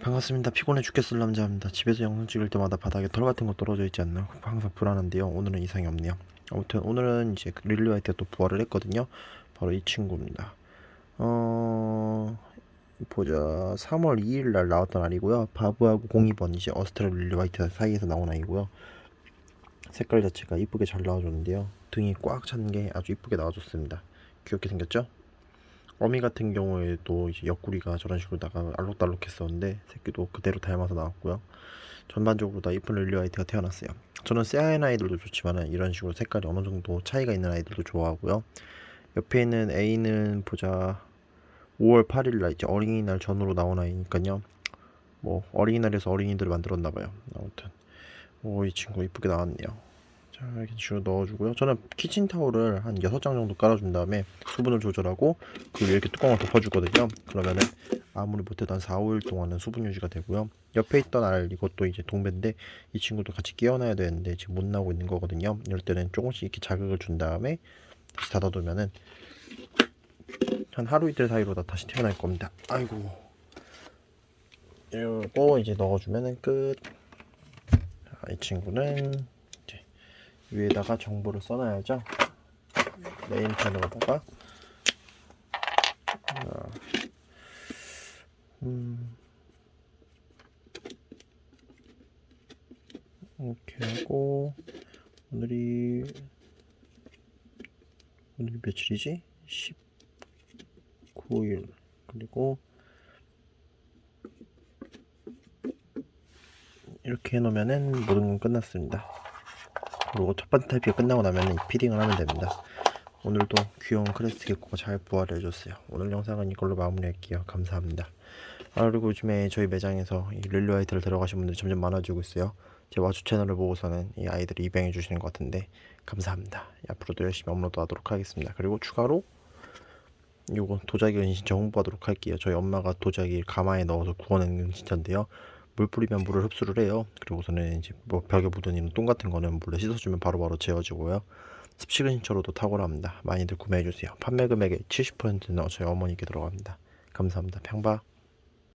반갑습니다. 피곤해 죽겠을 남자입니다. 집에서 영상 찍을 때마다 바닥에 털 같은 거 떨어져 있지 않나 항상 불안한데요. 오늘은 이상이 없네요. 아무튼 오늘은 이제 그 릴리 화이트가 또 부활을 했거든요. 바로 이 친구입니다. 어 보자 3월 2일 날 나왔던 아이고요. 바브하고 02번 이제 어스트라 릴리 화이트 사이에서 나온 아이고요. 색깔 자체가 이쁘게 잘 나와줬는데요. 등이 꽉 찬 게 아주 이쁘게 나와줬습니다. 귀엽게 생겼죠? 어미 같은 경우에도 이제 옆구리가 저런 식으로 나가 알록달록했었는데 새끼도 그대로 닮아서 나왔고요. 전반적으로 다 이쁜 릴리 화이트가 태어났어요. 저는 새하얀 아이들도 좋지만 이런 식으로 색깔이 어느 정도 차이가 있는 아이들도 좋아하고요. 옆에 있는 A는 보자 5월 8일 날 이제 어린이날 전후로 나온 아이니까요. 뭐 어린이날에서 어린이들을 만들었나 봐요. 아무튼 오 이 친구 이쁘게 나왔네요. 자 이렇게 주로 넣어주고요. 저는 키친타올을 한 6장 정도 깔아준 다음에 수분을 조절하고 그 위에 이렇게 뚜껑을 덮어주거든요. 그러면은 아무리 못해도 한 4, 5일 동안은 수분 유지가 되고요. 옆에 있던 알 이것도 이제 동배인데 이 친구도 같이 끼워놔야 되는데 지금 못 나오고 있는 거거든요. 이럴 때는 조금씩 이렇게 자극을 준 다음에 다시 닫아두면은 한 하루 이틀 사이로 다 다시 태어날 겁니다. 아이고 이거 이제 넣어주면은 끝. 자, 이 친구는 위에다가 정보를 써놔야죠. 메인 패널에다가 자, 음, 이렇게 하고 오늘이 오늘이 며칠이지? 19일 그리고 이렇게 해놓으면은 모든 건 끝났습니다. 그리고 첫 번째 탈피가 끝나고 나면 피딩을 하면 됩니다. 오늘도 귀여운 크레스트 개코가 잘 부활을 해줬어요. 오늘 영상은 이걸로 마무리할게요. 감사합니다. 아, 그리고 요즘에 저희 매장에서 이 릴리 화이트를 들어가신 분들이 점점 많아지고 있어요. 제 와주 채널을 보고서는 이 아이들이 입양해 주시는 것 같은데 감사합니다. 앞으로도 열심히 업로드 하도록 하겠습니다. 그리고 추가로 요거 도자기 은신 저 홍보하도록 할게요. 저희 엄마가 도자기 가마에 넣어서 구워낸 은신자인데요. 물 뿌리면 물을 흡수를 해요. 그리고서는 이제 뭐 벽에 묻은 이런 똥 같은 거는 물에 씻어주면 바로바로 지워지고요. 습식 은신처로도 탁월합니다. 많이들 구매해주세요. 판매 금액의 70%는 저희 어머니께 들어갑니다. 감사합니다. 평바.